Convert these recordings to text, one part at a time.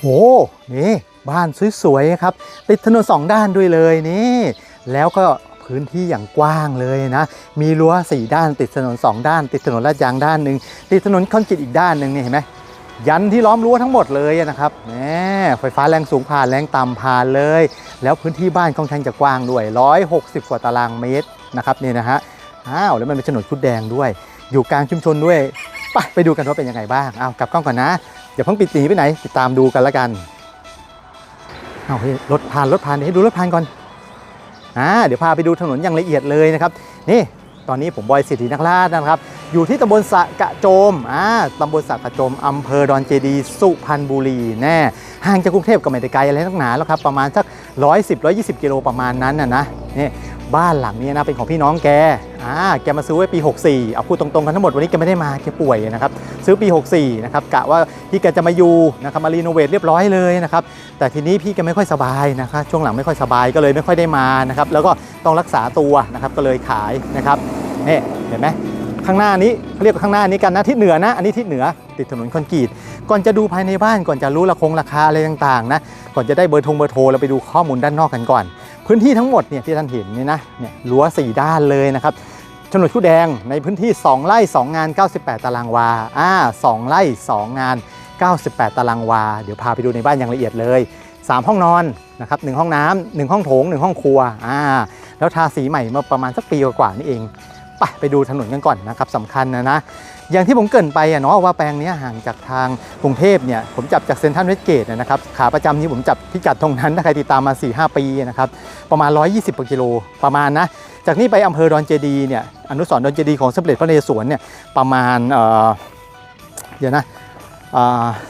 โอ้นี่บ้านสวยๆครับ ติดถนนสองด้านด้วยเลยนี่ แล้วก็พื้นที่อย่างกว้างเลยนะ มีรั้วสี่ด้านติดถนนสองด้าน ติดถนนลาดยางด้านหนึ่งติดถนนคอนกรีตอีกด้านหนึ่งนี่เห็นไหมยันที่ล้อมรั้วทั้งหมดเลยนะครับแหมไฟฟ้าแรงสูงผ่านแรงต่ำผ่านเลย แล้วพื้นที่บ้านค่อนข้างจะกว้างด้วย 160 กว่าตารางเมตรนะครับนี่นะฮะอ้าวแล้วมันเป็นโฉนดชุดแดงด้วย อยู่กลางชุมชนด้วย ไปไปดูกันว่าเป็นยังไงบ้างเอากลับกล้องก่อนนะ อย่าเพิ่งปิดหนีไปไหน ติดตามดูกันล้วกันเอาเฮ้ยรถผ่านรถผ่านเดี๋ยวให้ดูรถผ่านก่อนอ่าเดี๋ยวพาไปดูถนนอย่างละเอียดเลยนะครับนี่ตอนนี้ผมบอยสิทธินักราชนะครับอยู่ที่ตำบลสะกะโจมอ่าตำบลสะกะโจมอำเภอดอนเจดี สุพรรณบุรีแน่ห่างจากกรุงเทพก็ไม่ได้ไกลอะไรนักหนาแล้วครับประมาณสัก 110 120 กิโลประมาณนั้นนะนะนี่ บ้านหลังนี้นะเป็นของพี่น้องแกอ่าแกมาซื้อไว้ปี 64 เอาพูดตรงๆกันทั้งหมดวันนี้แกไม่ได้มาแกป่วยนะครับซื้อปี 64 นะครับกะว่าพี่แกจะมาอยู่นะครับมารีโนเวทเรียบร้อยเลยนะครับแต่ทีนี้พี่แกไม่ค่อยสบายนะครับช่วงหลังไม่ค่อยสบายก็เลยไม่ค่อยได้มานะครับแล้วก็ต้องรักษาตัวนะครับก็เลยขายนะครับนี่เห็นไหมข้างหน้านี้เขาเรียกว่าข้างหน้านี้กันนะทิศเหนือนะอันนี้ทิศเหนือติดถนนคอนกรีตก่อนจะดูภายในบ้านก่อนจะรู้ราคงราคาอะไรต่างๆนะก่อนจะได้เบอร์ทงเบอร์โทรเราไปดูข้อมูลด้านนอกกันก่อน พื้นที่ทั้งหมดเนี่ยที่ท่านเห็นนี่นะเนี่ยรั้วสี่ด้านเลยนะครับโฉนดคู่แดงในพื้นที่ 2 ไร่ 2 งาน 98 ตารางวาอ่า2ไร่ 2 งาน 98 ตารางวา เดี๋ยวพาไปดูในบ้านอย่างละเอียดเลย 3 ห้องนอนนะครับหนึ่งห้องน้ำหนึ่งห้องโถงหนึ่งห้องครัวอ่าแล้วทาสีใหม่มาประมาณสักปีกว่าๆนี่เอง ไปไปดูถนนกันก่อนนะครับสำคัญนะนะ อย่างที่ผมเกรินไปอะเนาะว่าแปลงนี้ห่างจากทางกรุงเทพเนี่ยผมจับจากเซ็นทรัลเวสเกตนะครับขาประจำนี้ผมจับพิกัดตรงนั้นถ้าใครติดตามมา 4-5 ปีนะครับประมาณ 120กว่ากิโลประมาณนะจากนี้ไปอำเภอดอนเจดีเนี่ยอนุสรณ์ดอนเจดีของสมเด็จพระนเรศวรเนี่ยประมาณเดี๋ยวนะ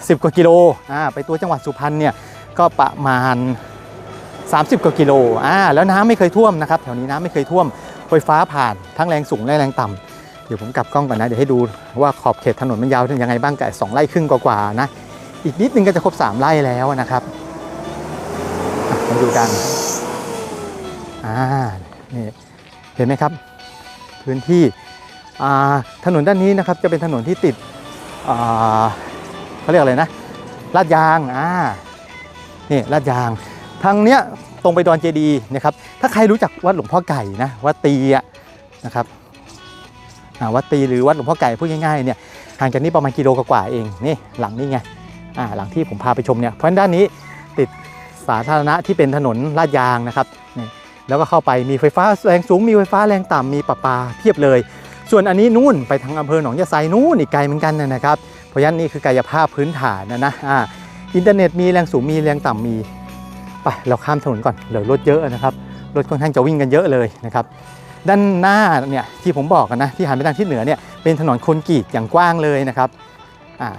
สิบกว่ากิโลอ่าไปตัวจังหวัดสุพรรณเนี่ยก็ประมาณ 30กว่ากิโลอ่าแล้วน้ำไม่เคยท่วมนะครับแถวนี้น้ำไม่เคยท่วมไฟฟ้าผ่านทั้งแรงสูงและแรงต่ำ เดี๋ยวผมกลับกล้องก่อนนะ เดี๋ยวให้ดูว่าขอบเขตถนนมันยาวถึงยังไงบ้างกับสองไร่ครึ่งกว่าๆนะ อีกนิดนึงก็จะครบ3ไร่แล้วนะครับมาดูกันอ่านี่เห็นไหมครับ พื้นที่ถนนด้านนี้นะครับจะเป็นถนนที่ติดเขาเรียกอะไรนะลาดยางอ่านี่ลาดยางทางเนี้ยตรงไปดอนเจดีย์นะครับถ้าใครรู้จักวัดหลวงพ่อไก่นะวัดตีอะนะครับ วัดตีหรือวัดหลวงพ่อไก่พูดง่ายๆเนี่ยห่างจากนี้ประมาณกิโลกว่าเองนี่หลังนี้ไงอ่าหลังที่ผมพาไปชมเนี่ยเพราะด้านนี้ติดสาธารณะที่เป็นถนนลาดยางนะครับนี่แล้วก็เข้าไปมีไฟฟ้าแรงสูงมีไฟฟ้าแรงต่ำมีประปาเพียบเลย ส่วนอันนี้นู่นไปทางอำเภอหนองยะไซนู่นอีกไกลเหมือนกันนะครับ เพราะฉะนั้นนี่คือกายภาพพื้นฐานนะนะอ่าอินเทอร์เน็ตมีแรงสูงมีแรงต่ำมีไปเราข้ามถนนก่อนเหลือรถเยอะนะครับรถค่อนข้างจะวิ่งกันเยอะเลยนะครับ ด้านหน้าเนี่ยที่ผมบอกกันนะที่หันไปทางทิศเหนือเนี่ยเป็นถนนคอนกรีตอย่างกว้างเลยนะครับอ่า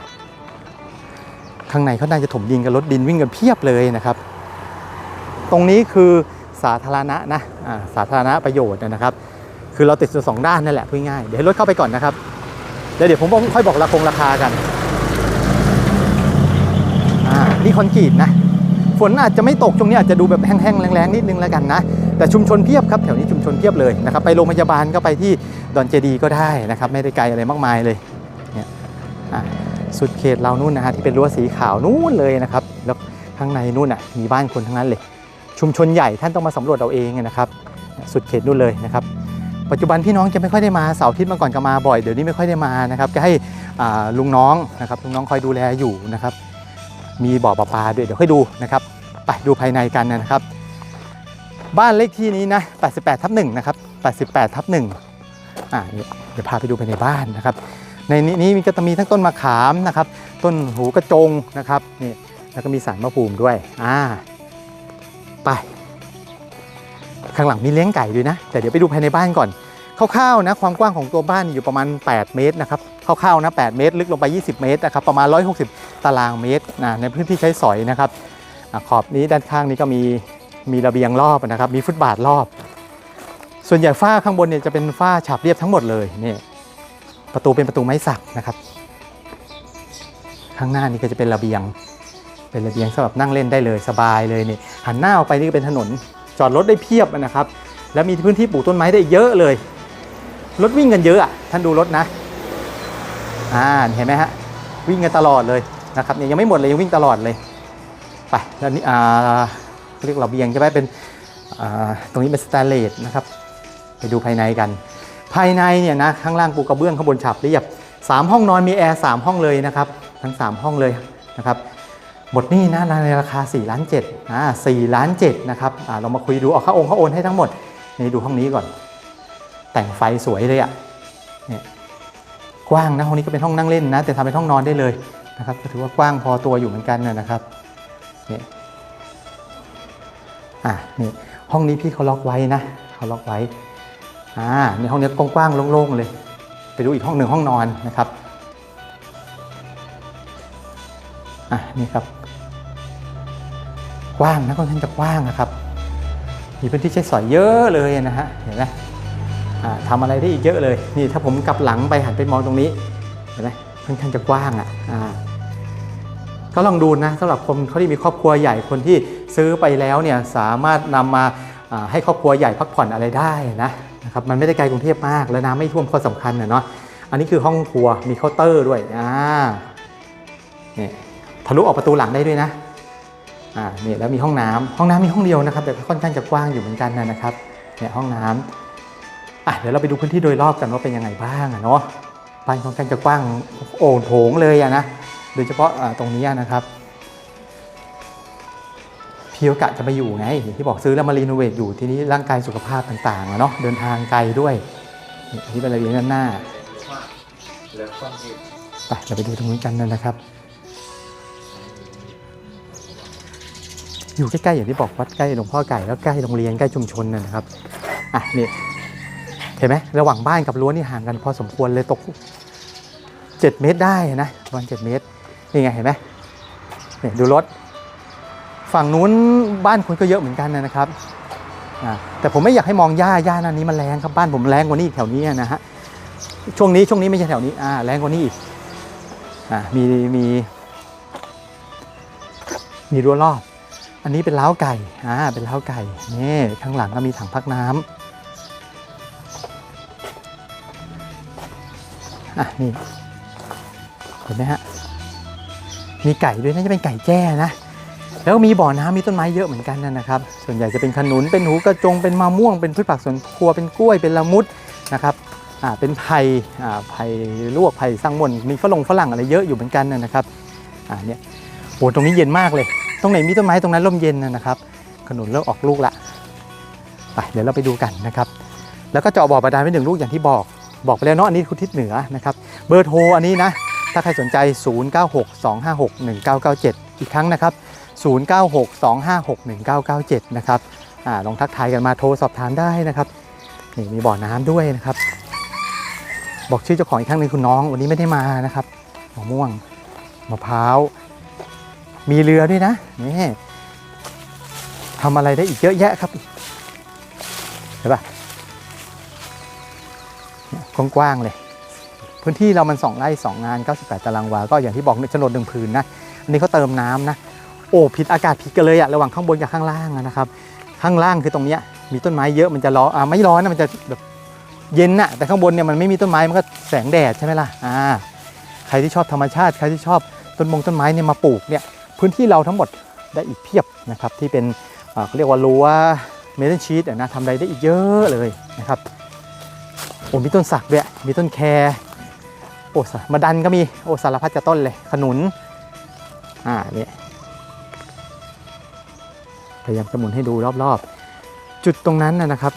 ข้างในเขาน่าจะถมดินกับรถดินวิ่งกันเพียบเลยนะครับ ตรงนี้คือสาธารณะนะอ่าสาธารณะประโยชน์นะครับ คือเราติดสองด้านนั่นแหละพูดง่ายเดี๋ยวให้รถเข้าไปก่อนนะครับแล้วเดี๋ยวผมค่อยบอกราคงราคากันนี่คอนกรีตนะฝนอาจจะไม่ตกช่วงนี้อาจจะดูแบบแห้งๆแรงๆนิดนึงแล้วกันนะ แต่ชุมชนเพียบครับแถวนี้ชุมชนเพียบเลยนะครับไปโรงพยาบาลก็ไปที่ดอนเจดีย์ก็ได้นะครับไม่ได้ไกลอะไรมากมายเลยเนี่ยสุดเขตเรานู่นนะฮะที่เป็นรั้วสีขาวนู่นเลยนะครับแล้วข้างในนู่นอะมีบ้านคนทั้งนั้นเลย ชุมชนใหญ่ท่านต้องมาสำรวจเอาเองนะครับ สุดเขตนู่นเลยนะครับปัจจุบันพี่น้องจะไม่ค่อยได้มาเสาร์อาทิตย์เมื่อก่อนก็มาบ่อยเดี๋ยวนี้ไม่ค่อยได้มานะครับก็ให้ลุงน้องนะครับลุงน้องคอยดูแลอยู่นะครับ มีบ่อประปาด้วยเดี๋ยวค่อยดูนะครับ ไปดูภายในกันนะครับ บ้านเลขที่นี้นะ 88 ทับ1นะครับ 88 ทับ1อ่าเดี๋ยวพาไปดูภายในบ้านนะครับ ในนี้มีก็จะมีทั้งต้นมะขามนะครับ ต้นหูกระจงนะครับนี่แล้วก็มีสารมะภูมด้วย อ่า ไป ข้างหลังมีเลี้ยงไก่ด้วยนะ แต่เดี๋ยวไปดูภายในบ้านก่อน คร่าวๆนะ ความกว้างของตัวบ้านอยู่ประมาณ 8 เมตรนะครับคร่าวๆนะ 8 เมตร ลึกลงไป 20 เมตรนะครับ ประมาณ 160 ตารางเมตรนะในพื้นที่ใช้สอยนะครับ ขอบนี้ด้านข้างนี้ก็มี มีระเบียงรอบนะครับ มีฟุตบาทรอบ ส่วนใหญ่ฝ้าข้างบนเนี่ยจะเป็นฝ้าฉาบเรียบทั้งหมดเลยนี่ประตูเป็นประตูไม้สักนะครับ ข้างหน้านี่ก็จะเป็นระเบียง เป็นระเบียงสำหรับนั่งเล่นได้เลยสบายเลยนี่หันหน้าออกไปนี่ก็เป็นถนน จอดรถได้เพียบนะครับ แล้วมีพื้นที่ปลูกต้นไม้ได้เยอะเลย รถวิ่งกันเยอะอะท่านดูรถนะอ่าเห็นไหมฮะวิ่งกันตลอดเลยนะครับเนี่ยยังไม่หมดเลยยังวิ่งตลอดเลยไปแล้วนี่อ่า เรียกระเบียงใช่ไหมเป็นตรงนี้เป็นสแตนเลสนะครับ ไปดูภายในกัน ภายในเนี่ยนะข้างล่างปูกระเบื้องข้างบนฉาบเรียบสามห้องนอนมีแอร์สามห้องเลยนะครับ ทั้งสามห้องเลยนะครับหมดนี่นะในราคา4ล้าน7อ่า4ล้าน7นะครับเรามาคุยดูเอาค่าองค์ค่าโอนให้ทั้งหมดนี่ดูห้องนี้ก่อน แต่งไฟสวยเลยอะ่ะเนี่ยกว้างนะห้องนี้ก็เป็นห้องนั่งเล่นนะ แต่ทำเป็นห้องนอนได้เลยนะครับก็ถือว่ากว้างพอตัวอยู่เหมือนกันนะครับเนี่ย อะนี่ห้องนี้พี่เขาล็อกไว้นะเขาล็อกไว้อ่าในห้องนี้กว้างๆโล่งๆเลย ไปดูอีกห้องหนึ่งห้องนอนนะครับอะนี่ครับ กว้างนะค่อนข้างจะกว้างนะครับ มีพื้นที่ใช้สอยเยอะเลยนะฮะเห็นไหมอ่าทำอะไรได้อีกเยอะเลย นี่ถ้าผมกลับหลังไปหันไปมองตรงนี้เห็นไหมค่อนข้างจะกว้างอะอ่าก็ลองดูนะสำหรับคนเขาที่มีครอบครัวใหญ่คนที่ ซื้อไปแล้วเนี่ยสามารถนำมาอ่าให้ครอบครัวใหญ่พักผ่อนอะไรได้นะนะครับมันไม่ได้ไกลกรุงเทพมาก แล้วน้ำไม่ท่วมข้อสำคัญนะเนาะอันนี้คือห้องครัวมีเคาน์เตอร์ด้วยอ่านี่ทะลุออกประตูหลังได้ด้วยนะอ่านี่แล้วมีห้องน้ำห้องน้ำมีห้องเดียวนะครับ แต่ค่อนข้างจะกว้างอยู่เหมือนกันนะนะครับเนี่ยห้องน้ำอะเดี๋ยวเราไปดูพื้นที่โดยรอบกันว่าเป็นยังไงบ้างอะเนาะบ้านค่อนข้างจะกว้างโอ่งโถงเลยอะนะโดยเฉพาะตรงนี้นะครับ พี่โอกะจะมาอยู่ไง ที่บอกซื้อแล้วมารีโนเวทอยู่ที่นี้ร่างกายสุขภาพต่างๆอะเนาะเดินทางไกลด้วยนี่อันนี้เป็นระเบียงด้านหน้าไปเราไปดูตรงนี้กันนะครับ อยู่ใกล้ๆอย่างที่บอกวัดใกล้หลวงพ่อไก่แล้วใกล้โรงเรียนใกล้ชุมชนนะนะครับอะนี่เห็นไหมระหว่างบ้านกับรั้วนี่ห่างกันพอสมควรเลยตก 7 เมตรได้นะประมาณ7เมตรนี่ไงเห็นไหมเนี่ยดูรถ ฝั่งนู้นบ้านคุณก็เยอะเหมือนกันนะครับแต่ผมไม่อยากให้มองหญ้าหญ้านั้นนี้มันแรงครับบ้านผมแรงกว่านี้อีกแถวนี้นะฮะช่วงนี้ช่วงนี้ไม่ใช่แถวนี้อ่าแรงกว่านี้อีกอ่ามีมีมีรั้วรอบ อันนี้เป็นเล้าไก่อ่าเป็นเล้าไก่นี่ข้างหลังก็มีถังพักน้ำอะนี่เห็นไหมฮะมีไก่ด้วยน่าจะเป็นไก่แจ้นะ แล้วก็มีบ่อน้ำมีต้นไม้เยอะเหมือนกันนะนะครับ ส่วนใหญ่จะเป็นขนุน เป็นหูกระจง เป็นมะม่วง เป็นพืชผักสวนครัว เป็นกล้วย เป็นละมุดนะครับอ่าเป็นไผ่อ่าไผ่ลวกไผ่สังมนมีฝรั่งฝรั่งอะไรเยอะอยู่เหมือนกันนะนะครับอ่าเนี่ยโอ้ตรงนี้เย็นมากเลย ตรงไหนมีต้นไม้ตรงนั้นร่มเย็นนะนะครับ ขนุนเริ่มออกลูกละไปเดี๋ยวเราไปดูกันนะครับ แล้วก็เจาะบ่อบาดาลไว้หนึ่งลูกอย่างที่บอก บอกไปแล้วเนาะ อันนี้คือทิศเหนือนะครับ เบอร์โทรอันนี้นะ ถ้าใครสนใจ 0962561997 อีกครั้งนะครับ 0962561997 นะครับอาลองทักทายกันมาโทรสอบถามได้นะครับนี่มีบ่อน้ำด้วยนะครับ บอกชื่อเจ้าของอีกครั้งหนึงคุณน้องวันนี้ไม่ได้มานะครับมะม่วงมะพร้าวมีเรือด้วยนะนี่ทำอะไรได้อีกเยอะแยะครับเห็นปะเนี่ยกว้างๆเลย พื้นที่เรามัน2ไร่2งงาน 98 ตารางวา ก็อย่างที่บอกโฉนดหนึ่งผืนนะ อันนี้เขาเติมน้ำนะ โอ้ผิดอากาศผิดกันเลยอะระหว่างข้างบนกับข้างล่างนะครับ ข้างล่างคือตรงเนี้ยมีต้นไม้เยอะมันจะร้อนอ่าไม่ร้อนนะมันจะแบบเย็นนะแต่ข้างบนเนี่ยมันไม่มีต้นไม้มันก็แสงแดดใช่ไหมล่ะอ่าใครที่ชอบธรรมชาติใครที่ชอบต้นมงต้นไม้เนี่ยมาปลูกเนี่ยพื้นที่เราทั้งหมดได้อีกเพียบนะครับที่เป็นอ่าเขาเรียกว่ารั้วเมทัลชีตนะทำอะไรได้อีกเยอะเลยนะครับโอ้มีต้นสักด้วยมีต้นแครโอ้สะมาดันก็มีโอ้สารพัดจะต้นเลยขนุนอ่าเนี่ย ยายามจะหมุนให้ดูรอบๆ จุดตรงนั้นนะครับ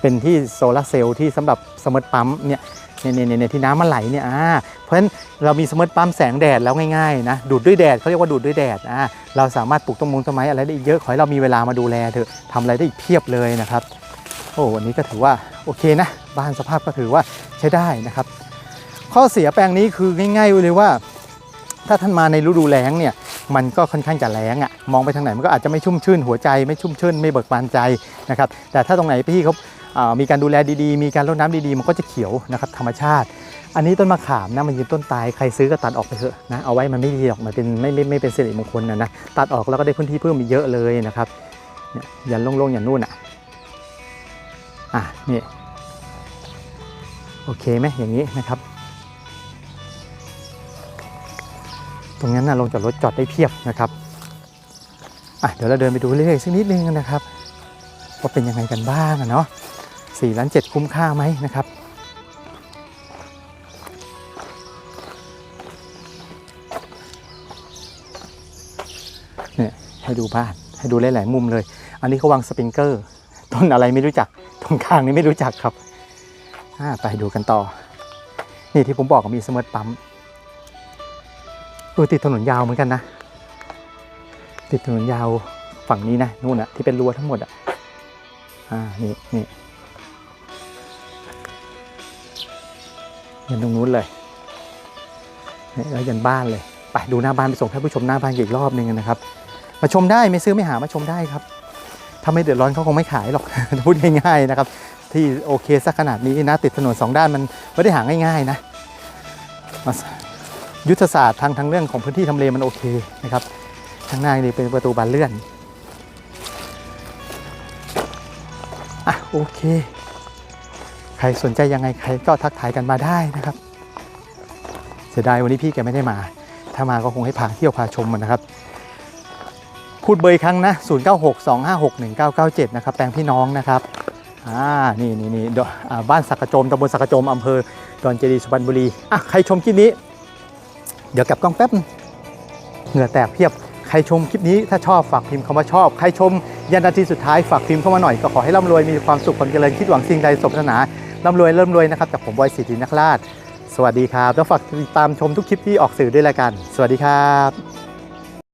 เป็นที่โซลาร์เซลล์ที่สำหรับสมมติปั๊มเนี่ยเนี่ยเนี่ยเนี่ยที่น้ำมันไหลเนี่ยอ่าเพราะฉะนั้นเรามีสมมติปั๊มแสงแดดแล้วง่ายๆนะดูดด้วยแดดเขาเรียกว่าดูดด้วยแดดอ่าเราสามารถปลูกต้นมงต้นไม้อะไรได้อีกเยอะขอให้เรามีเวลามาดูแลเถอะทำอะไรได้อีกเพียบเลยนะครับโอ้วันนี้ก็ถือว่าโอเคนะบ้านสภาพก็ถือว่าใช้ได้นะครับ ข้อเสียแปลงนี้คือง่ายๆเลยว่า ถ้าท่านมาในฤดูแล้งเนี่ยมันก็ค่อนข้างจะแรงอะ่ะมองไปทางไหนมันก็อาจจะไม่ชุ่มชื่นหัวใจไม่ชุ่มชื่นไม่เบิกบานใจนะครับแต่ถ้าตรงไหนพี่เขาอ่ามีการดูแลดีๆ มีการรดน้ำดีๆ มันก็จะเขียวนะครับธรรมชาติ อันนี้ต้นมะขามนะมันยืนต้นตายใครซื้อก็ตัดออกไปเถอะนะเอาไว้มันไม่ดีหรอกมันเป็นไม่ไม่ไม่เป็นสิริมงคลนะนะตัดออกแล้วก็ได้พื้นที่เพิ่มอีกเยอะเลยนะครับเนี่ยยันโล่งๆอย่างนู่นอะอะนี่โอเคไหมอย่างนี้นะครับ ตรงนั้นนะลงจอดรถจอดได้เพียบนะครับอะเดี๋ยวเราเดินไปดูเรื่อยๆสักนิดนึงนะครับว่าเป็นยังไงกันบ้างอะเนาะสี่ล้านเจ็ดคุ้มค่าไหมนะครับเนี่ยให้ดูบ้านให้ดูหลายๆมุมเลย อันนี้เขาวางสปริงเกอร์ ต้นอะไรไม่รู้จัก ตรงกลางนี่ไม่รู้จักครับอ่าไปดูกันต่อ นี่ที่ผมบอกมีเสมอปั๊ม เออติดถนนยาวเหมือนกันนะ ติดถนนยาวฝั่งนี้นะนู่นอะที่เป็นรั้วทั้งหมดอะอ่านี่นี่ยันตรงนู้นเลยนี่แล้วยันบ้านเลยไปดูหน้าบ้านไปส่งท่านผู้ชมหน้าบ้านอีกรอบหนึงนะครับ มาชมได้ไม่ซื้อไม่หามาชมได้ครับถ้าไม่เดือดร้อนเขาคงไม่ขายหรอกพูดง่ายๆนะครับ ที่โอเคสักขนาดนี้นะติดถนนสองด้านมันไม่ได้หาง่ายๆนะมา ยุทธศาสตร์ทางทางเรื่องของพื้นที่ทำเลมันโอเคนะครับข้างหน้านี่เป็นประตูบานเลื่อนอะโอเค ใครสนใจยังไงใครก็ทักทายกันมาได้นะครับ เสียดายวันนี้พี่แกไม่ได้มา ถ้ามาก็คงให้พาเที่ยวพาชมมันนะครับ พูดเบอร์อีกครั้งนะ 0962561997 นะครับ แปลงพี่น้องนะครับอ่านี่นี่นี่บ้านสักกระโจมตำบลสักกระโจมอำเภอดอนเจดีสุพรรณบุรีอะใครชมคลิปนี้ เดี๋ยวกลับกล้องแป๊บเหงื่อแตกเพียบใครชมคลิปนี้ถ้าชอบฝากพิมพ์คำว่าชอบ ใครชมยันนาทีสุดท้ายฝากพิมพ์เข้ามาหน่อยก็ขอให้ร่ำรวยมีความสุขความเจริญคิดหวังสิ่งใดสมปรารถนาร่ำรวยเริ่มรวยนะครับจากผมบอยสิทธินักราชสวัสดีครับ แล้วฝากติดตามชมทุกคลิปที่ออกสื่อด้วยละกัน สวัสดีครับ